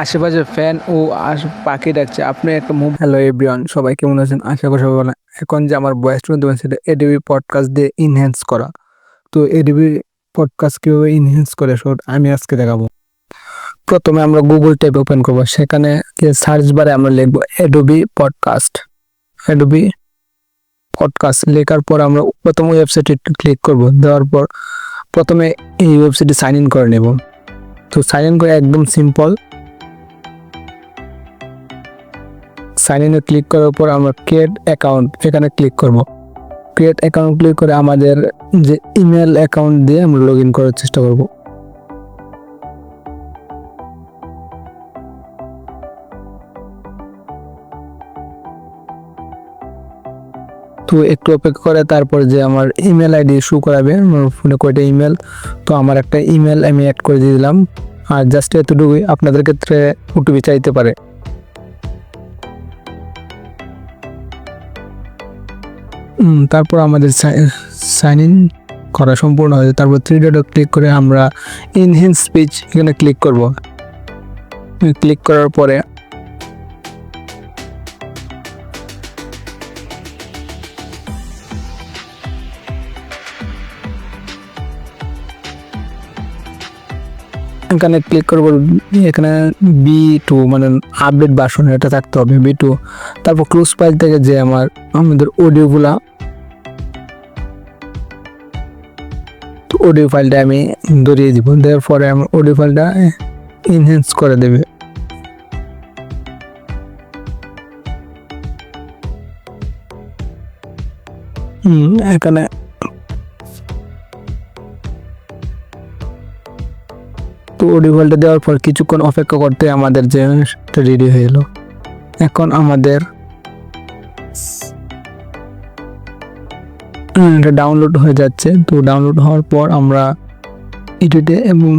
আশেপাশে ফ্যান ও পাখি ডাকছে আপনি একটা মুভ হ্যালো এভরিওয়ান সবাই কেমন আছেন? আশা করি সবাই ভালো এখন যে আমার বয়স শুনতে পাচ্ছেন সেটা এডিবি পডকাস্ট দিয়ে ইনহ্যান্স করা। তো এডিবি পডকাস্ট কীভাবে ইনহ্যান্স করে শোট আমি আজকে দেখাবো। প্রথমে আমরা গুগল ট্যাব ওপেন করব। সেখানে সার্চ বারে আমরা লিখব এডোবি পডকাস্ট এডোবি পডকাস্ট লেখার পর আমরা প্রথম ওয়েবসাইটে ক্লিক করব। দেওয়ার পর প্রথমে এই ওয়েবসাইটে সাইন ইন করে নেব। তো সাইন ইন করে একদম সিম্পল সাইন ইনে ক্লিক করার পর আমরা ক্রিয়েট অ্যাকাউন্ট এখানে ক্লিক করব। ক্রিয়েট অ্যাকাউন্ট ক্লিক করে আমাদের যে ইমেল অ্যাকাউন্ট দিয়ে আমরা লগ করার চেষ্টা করব। তো একটু অপেক্ষা করে তারপর যে আমার ইমেল আইডি শু করাবে, আমার ফোনে কয়টা ইমেল তো আমার একটা ইমেল আমি অ্যাড করে দিয়ে দিলাম। আর জাস্ট এতটুকুই, আপনাদের ক্ষেত্রে ওটিপি চাইতে পারে। তারপর আমাদের সাইন ইন করা সম্পূর্ণ হয়েছে তারপর থ্রি ডট ক্লিক করে আমরা ইনহেন্স স্পিচ এখানে ক্লিক করব। ক্লিক করার পরে এখানে ক্লিক করব, এখানে বি টু মানে আপডেট বাসন এটা থাকতে হবে বি টু তারপর ক্লোজ ফাইল থেকে যে আমার, আমাদের অডিওগুলা অডিও ফাইলটা আমি ধরিয়ে দিব, দেওয়ার পরে আমার অডিও ফাইলটা ইনহেন্স করে দেবে। এখানে তো ফাইলটা দেওয়ার পর কিছুক্ষণ অপেক্ষা করতে আমাদের যে রেডি হয়ে এলো। এখন আমাদের এটা ডাউনলোড হয়ে যাচ্ছে। তো ডাউনলোড হওয়ার পর আমরা এডিটে এবং